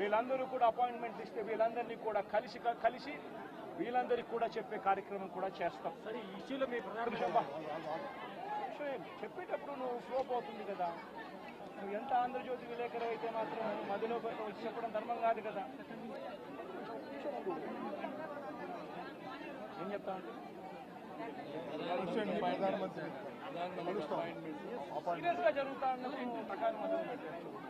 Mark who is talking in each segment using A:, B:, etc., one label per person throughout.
A: వీళ్ళందరూ కూడా అపాయింట్మెంట్ ఇస్తే వీళ్ళందరినీ కూడా కలిసి కలిసి వీళ్ళందరికీ కూడా చెప్పే కార్యక్రమం కూడా చేస్తాం.
B: సరే ఈ ఇష్యూలో మీ
A: చెప్పేటప్పుడు నువ్వు ఫ్లో పోతుంది కదా. నువ్వు ఎంత ఆంధ్రజ్యోతి విలేకరు అయితే మాత్రం మధ్యలో వచ్చి చెప్పడం ధర్మం కాదు కదా. ఏం చెప్తా అంటే
C: ప్రధానమంత్రి.
A: జరుగుతా ఉన్నది ప్రకారం మొదలు పెట్టారు.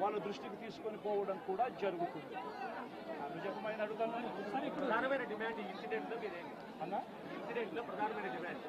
A: వాళ్ళ దృష్టికి తీసుకొని పోవడం కూడా జరుగుతుంది. అది చెప్పమని అడుగుతున్నాను
B: ప్రధానమైన డిమాండ్ ఈ ఇన్సిడెంట్లో మీరేంటి
A: అన్నా?
B: ఇన్సిడెంట్లో ప్రధానమైన డిమాండ్.